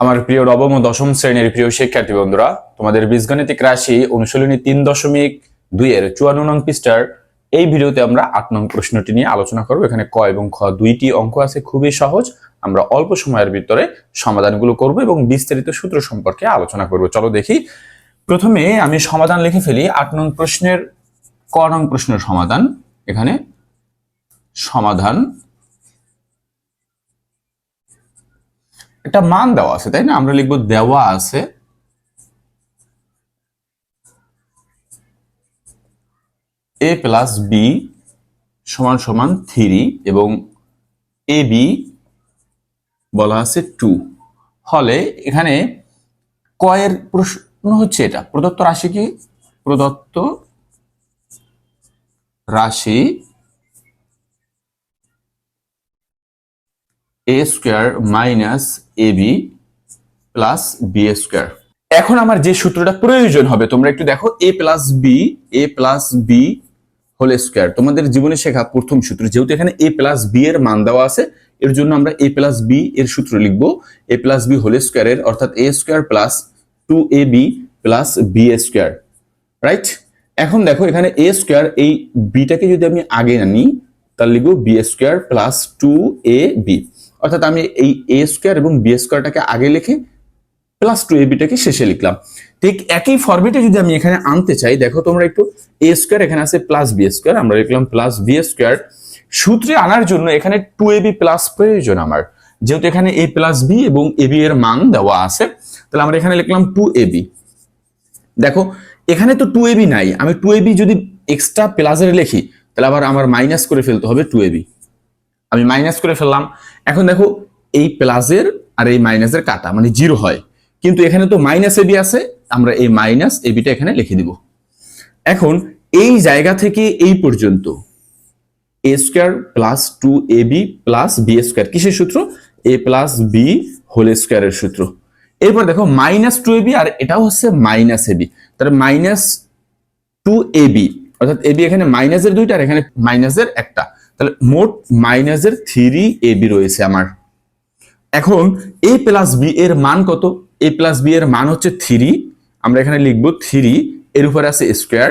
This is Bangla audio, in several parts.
আমার প্রিয় নবম ও দশম শ্রেণির প্রিয় শিক্ষার্থী বন্ধুরা, তোমাদের বীজগণিতিক রাশি অনুশীলনী তিন দশমিক দুই এর চুয়ান্ন নং পৃষ্ঠার এই ভিডিওতে আমরা আট নং প্রশ্নটি নিয়ে আলোচনা করব। এখানে ক এবং খ দুইটি অঙ্ক আছে, খুবই সহজ। আমরা অল্প সময়ের ভিতরে সমাধানগুলো করব এবং বিস্তারিত সূত্র সম্পর্কে আলোচনা করব। চলো দেখি। প্রথমে আমি সমাধান লিখে ফেলি আট নং প্রশ্নের ক নং প্রশ্নের সমাধান। এখানে সমাধান একটা মান দেওয়া আছে, তাই না? আমরা লিখব দেওয়া আছে এ প্লাস বি সমান সমান থ্রি এবং এ বি বলা আছে টু ফলে এখানে কয়ের প্রশ্ন হচ্ছে এটা, প্রদত্ত রাশি কি? প্রদত্ত রাশি A square minus A B plus B square এখন আমার যে সূত্রটা প্রয়োজন হবে, তোমরা একটু দেখো A plus B A plus B whole square তোমাদের জীবনে শেখা প্রথম সূত্র, যেহেতু এখানে এ প্লাস বি এর মান দেওয়া আছে, এর জন্য আমরা এ প্লাস বি এর সূত্র লিখব। এ প্লাস বি হোল স্কোয়ারের অর্থাৎ A square plus two A B plus B square right এখন দেখো, এখানে এ স্কোয়ার এই বিটাকে যদি আমি আগে আনি, তাহলে লিখব B square plus two A B অর্থাৎ আমি এই এ স্কোয়ার এবং বি স্কোয়ারটাকে আগে লিখে প্লাস টু এ বিটাকে শেষে লিখলাম। ঠিক একই ফরম্যাটে যদি আমি এখানে আনতে চাই, দেখো তোমরা একটু এ স্কোয়ার এখানে আছে প্লাস বি স্কোয়ার আমরা লিখলাম প্লাস বি স্কোয়ার সূত্রে আনার জন্য এখানে টু এ বি প্লাস প্রয়োজন আমার। যেহেতু এখানে এ প্লাস বি এবং এ বি এর মান দেওয়া আছে, তাহলে আমরা এখানে লিখলাম টু এ বি দেখো, এখানে তো টু এবি নাই। আমি টু এবি যদি এক্সট্রা প্লাসের লিখি, তাহলে আবার আমার মাইনাস করে ফেলতে হবে টু এবি আমি মাইনাস করে ফেললাম। এখন দেখো, এই প্লাসের আর এই মাইনাসের কাটা মানে জিরো হয়। কিন্তু এখানে তো মাইনাস এবি আছে, আমরা এই মাইনাস এবিটা এখানে লিখে দিব। এখন এই জায়গা থেকে এই পর্যন্ত A square plus two A B plus B square কিসের সূত্র? এ প্লাস বি হোল স্কোয়ারের সূত্র। এরপর দেখো মাইনাস টু এবি আর এটাও হচ্ছে মাইনাস এবি তাহলে মাইনাস টু এবি অর্থাৎ এবি এখানে মাইনাসের দুইটা, আর এখানে মাইনাসের একটা। তাহলে মোট মাইনাসের থ্রি এবি রয়েছে আমার। এখন এ প্লাস বি এর মান কত? এ প্লাস বি এর মান হচ্ছে থ্রি আমরা এখানে লিখব থ্রি এর উপরে আছে স্কোয়ার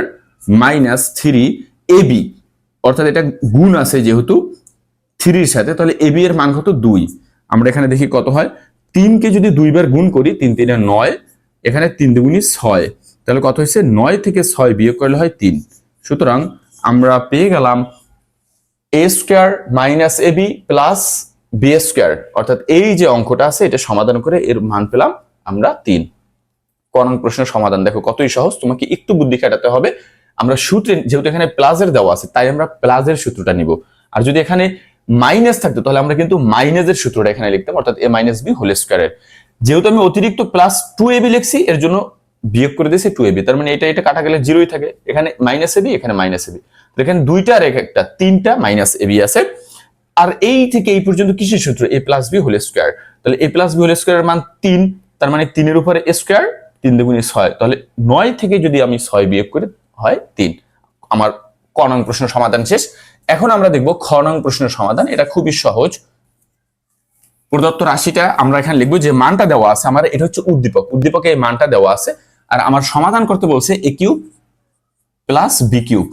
মাইনাস থ্রি এবি অর্থাৎ এটা গুণ আছে যেহেতু থ্রির সাথে, তাহলে এবি এর মান কত? দুই। আমরা এখানে দেখি কত হয়? তিনকে যদি দুইবার গুণ করি, তিন তিনে নয়, এখানে তিন দুগুণই ছয়। তাহলে কত হয়েছে? নয় থেকে ছয় বিয়োগ করলে হয় তিন। সুতরাং আমরা পেয়ে গেলাম A square minus A B plus B square অর্থাৎ এই যে অঙ্কটা আছে, এটা সমাধান করে এর মান পেলাম আমরা তিন। করণ প্রশ্নের সমাধান। দেখো কতই সহজ, তোমাকে একটু বুদ্ধি খাটাতে হবে। আমরা সূত্রে, যেহেতু এখানে প্লাসের দেওয়া আছে, তাই আমরা প্লাসের সূত্রটা নিব। আর যদি এখানে মাইনাস থাকতো, তাহলে আমরা কিন্তু মাইনাসের সূত্রটা এখানে লিখতাম, অর্থাৎ এ মাইনাস বি হোল স্কোয়ারের যেহেতু আমি অতিরিক্ত প্লাস টু এ বি লিখছি, এর জন্য বিয়োগ করে দিয়েছি টু এ তার মানে এটা এটা কাটা গেলে জিরোই থাকে। এখানে মাইনাস এ এখানে মাইনাস এ এখানে দুইটা এক একটা, তিনটা মাইনাস এ আছে। আর এই থেকে এই পর্যন্ত কিসের সূত্র? A plus B whole square তাহলে এ প্লাস বি হোল স্কোয়ারের মান তিন, তার মানে তিনের উপরে স্কোয়ার তিন দুগুণে ছয়। তাহলে নয় থেকে যদি আমি ছয় বিয়োগ করে, হয় তিন। আমার ক নং প্রশ্ন সমাধান শেষ। এখন আমরা দেখব খ নং প্রশ্নের সমাধান। এটা খুবই সহজ। প্রদত্ত রাশিটা আমরা এখানে লিখব যে মানটা দেওয়া আছে আমার, এটা হচ্ছে উদ্দীপক। উদ্দীপকে এই মানটা দেওয়া আছে। আর আমার সমাধান করতে বলছে A cube plus B cube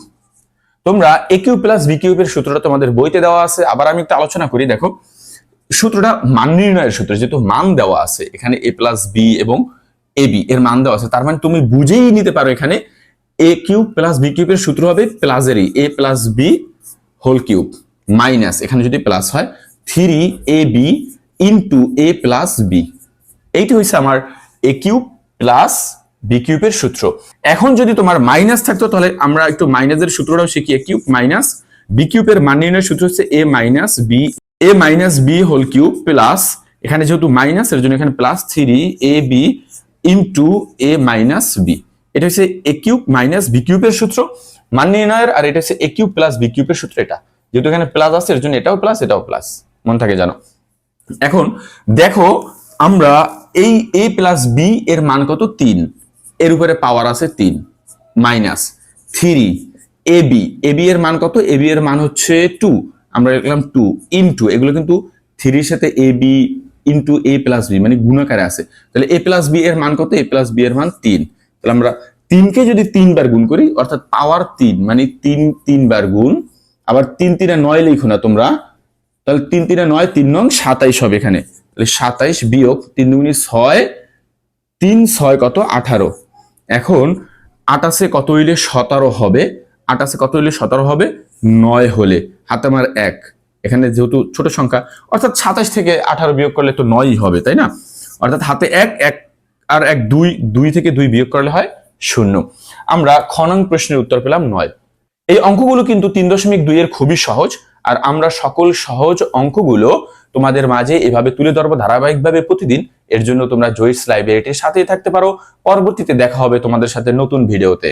তোমরা এ কিউব প্লাস বি কিউবের সূত্রটা তোমাদের বইতে দেওয়া আছে। আবার আমি একটু আলোচনা করি, দেখো। সূত্রটা মান নির্ণয়ের সূত্র, যেহেতু মান দেওয়া আছে, এখানে এ প্লাস বি এবং এ বি এর মান দেওয়া আছে, তার মানে তুমি বুঝেই নিতে পারো এখানে এ কিউব প্লাস বি কিউবের সূত্র হবে প্লাসেরই A plus B whole cube minus এখানে যদি প্লাস হয় three A B into A plus B এইটা হচ্ছে আমার এ কিউব প্লাস বি কিউবের সূত্র। এখন যদি তোমার মাইনাস থাকতো, তাহলে আমরা একটু মাইনাসের সূত্রটাও শিখি এ কিউব মাইনাস বি কিউবের মান নির্ণয়ের সূত্র হচ্ছে A minus B A minus B whole cube plus এখানে যেহেতু মাইনাস এর জন্য এখানে plus three A B into A minus B এটা হচ্ছে এ কিউব মাইনাস বি কিউবের সূত্র, মান নির্ণয়ের, আর এটা হচ্ছে এ কিউব প্লাস বি কিউবের সূত্র এটা। যেহেতু এখানে প্লাস আছে, এর জন্য এটাও প্লাস এটাও প্লাস মন থাকে জানো? এখন দেখো, আমরা এই এ প্লাস বি এর মান কত? তিন। এর উপরে পাওয়ার আছে তিন minus three A B A B এর মান কত? এ বি এর মান হচ্ছে টু আমরা লিখলাম টু ইন টু এগুলো কিন্তু থ্রির সাথে A B into A plus B মানে গুণাকারে আছে। তাহলে এ প্লাস বি এর মান কত? এ প্লাস বি এর মান তিন। তাহলে আমরা তিনকে যদি তিনবার গুণ করি, অর্থাৎ পাওয়ার তিন মানে তিন, তিনবার গুণ, আবার তিন, তিনে নয় লিখো না তোমরা, তাহলে তিন, তিনে নয়, তিন নং সাতাইশ হবে এখানে। তাহলে সাতাইশ বিয়োগ তিন দুগুণি ছয়, তিন ছয় কত? আঠারো। এখন আটাশে কত হইলে সতেরো হবে? আটাশে কত হইলে সতেরো হবে? নয় হলে। হাতে আমার এক। এখানে যেহেতু ছোট সংখ্যা, অর্থাৎ সাতাশ থেকে আঠারো বিয়োগ করলে তো নয়ই হবে, তাই না? অর্থাৎ হাতে এক এক আর এক দুই দুই থেকে দুই বিয়োগ করলে হয় শূন্য। আমরা খনং প্রশ্নের উত্তর পেলাম নয়। এই অঙ্কগুলো কিন্তু তিন দশমিক দুই এর খুবই সহজ, আর আমরা সকল সহজ অঙ্কগুলো তোমাদের মাঝে এভাবে তুলে ধরবো ধারাবাহিকভাবে প্রতিদিন। এর জন্য তোমরা জয়িস লাইব্রেরিটির সাথেই থাকতে পারো। পরবর্তীতে দেখা হবে তোমাদের সাথে নতুন ভিডিওতে।